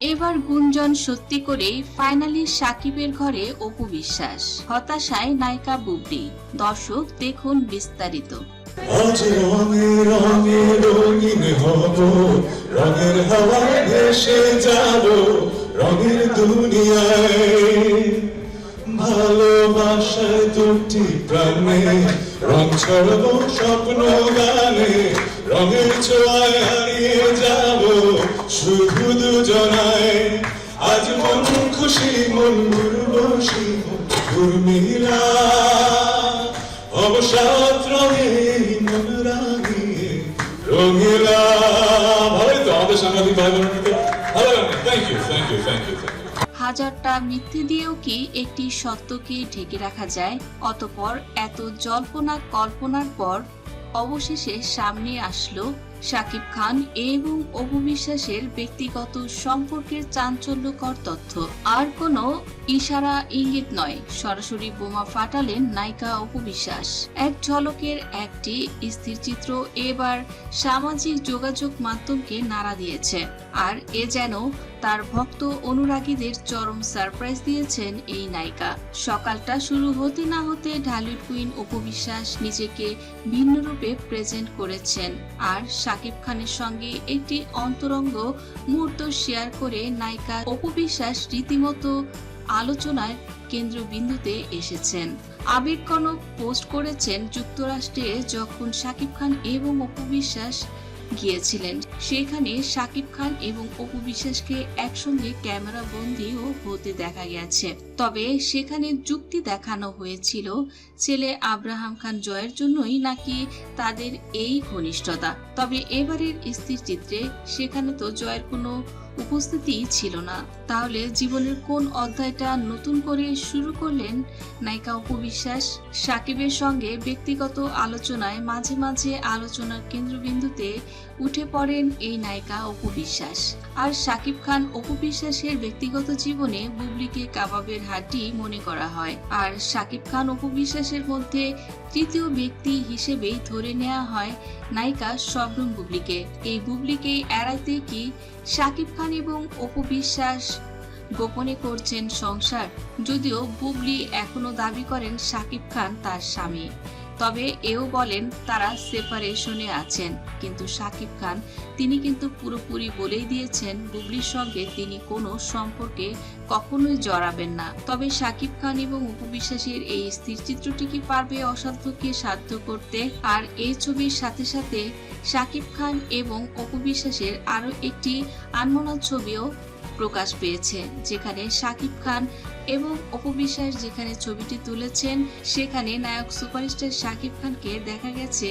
এবার গুঞ্জন সত্যি করেই ফাইনালি সাকিবের ঘরে অপু বিশ্বাস। হতাশায় নায়িকা বুবলি। দর্শক, দেখুন বিস্তারিত। রঙের ভালোবাসায় রং ছড়ব স্বপ্ন গানে রঙের ছোঁয়ায় হাজারটা মিথ্যে দিয়েও কি একটি সত্যকে ঢেকে রাখা যায়? অতপর এত জল্পনা কল্পনার পর অবশেষে সামনে আসলো শাকিব খান এবং অপু বিশ্বাসের ব্যক্তিগত সম্পর্কের চাঞ্চল্যকর তথ্য। আর কোনো ইশারা ইঙ্গিত নয়, সরাসরি বোমা ফাটালেন নায়িকা অপু বিশ্বাস এক ঝলকের একটি স্থির চিত্র এবার সামাজিক যোগাযোগ মাধ্যমকে নাড়া দিয়েছে, আর এ যেন তার ভক্ত অনুরাগীদের চরম সারপ্রাইজ দিয়েছেন এই নায়িকা। সকালটা শুরু হতে না হতে ঢালিউড কুইন অপু বিশ্বাস নিজেকে ভিন্ন রূপে প্রেজেন্ট করেছেন, আর শাকিব খানের সঙ্গে একটি অন্তরঙ্গ মুহূর্ত শেয়ার করে নায়িকা অপু বিশ্বাস রীতিমতো আলোচনার কেন্দ্রবিন্দুতে এসেছেন। আবির কনক পোস্ট করেছেন যুক্তরাষ্ট্রে যখন শাকিব খান এবং অপু বিশ্বাস গিয়েছিলেন। সেখানে শাকিব খান এবং অপু বিশ্বাসকে একসঙ্গে ক্যামেরা বন্দিও হতে দেখা গেছে। তবে সেখানে যুক্তি দেখানো হয়েছিল, ছেলে আব্রাহাম খান জয়ের জন্যই নাকি তাদের এই ঘনিষ্ঠতা। তবে এবারের স্থির চিত্রে সেখানে তো জয়ের কোনো উপস্থিতি ছিল না। তাহলে জীবনের কোন অধ্যায়টা নতুন করে শুরু করলেন নায়িকা অপু বিশ্বাস? সাকিবের সঙ্গে ব্যক্তিগত আলোচনায় মাঝে মাঝে আলোচনার কেন্দ্রবিন্দুতে উঠে পড়েন এই নায়িকা অপু বিশ্বাস। আর সাকিব খান অপু বিশ্বাসের ব্যক্তিগত জীবনে বুবলিকে কাবাবের হাড্ডি মনে করা হয়। আর সাকিব খান অপু বিশ্বাসের মধ্যে তৃতীয় ব্যক্তি হিসেবেই ধরে নেওয়া হয় নায়িকা শবনম বুবলিকে। এই বুবলিকে এড়াইতে কি সাকিব খান এবং অপু বিশ্বাস গোপনে করছেন সংসার? যদিও বুবলি এখনও দাবি করেন সাকিব খান তার স্বামী। তবে এও বলেন তারা সেপারেশনে আছেন। কিন্তু সাকিব খান, তিনি কিন্তু পুরোপুরি বলেই দিয়েছেন বুবলির সঙ্গে তিনি কোনো সম্পর্কে কখনোই জড়াবেন না। তবে সাকিব খান এবং উপবিশ্বাসের এই স্থির চিত্রটি কি পারবে অসাধ্যকে সাধ্য করতে? আর এই ছবির সাথে সাথে সাকিব খান এবং অপবিশ্বাসের আরও একটি আনমনা ছবিও প্রকাশ পেয়েছে, যেখানে সাকিব খান এবং অপু বিশ্বাস যেখানে ছবিটি তুলেছেন, সেখানে নায়ক সুপারস্টার শাকিব খানকে দেখা গেছে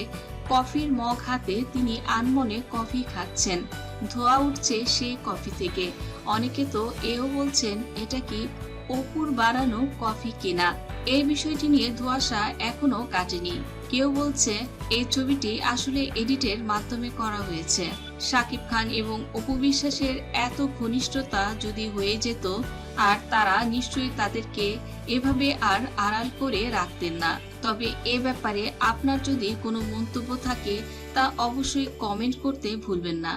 কফির মগ হাতে তিনি আনমনে কফি খাচ্ছেন। ধোয়া উঠছে সেই কফি থেকে। অনেকে তো এও বলছেন, এটা কি অপুর বাড়ানো কফি কেনা? এই বিষয়টি নিয়ে ধোঁয়াশা এখনও কাটেনি। কেউ বলছে, এই ছবিটি আসলে এডিটের মাধ্যমে করা হয়েছে। শাকিব খান এবং অপু বিশ্বাসের এত ঘনিষ্ঠতা যদি হয়ে যেত, আর তারা নিশ্চয়ই তাদেরকে এভাবে আর আড়াল করে রাখতেন না। তবে এ ব্যাপারে আপনার যদি কোনো মন্তব্য থাকে, তা অবশ্যই কমেন্ট করতে ভুলবেন না।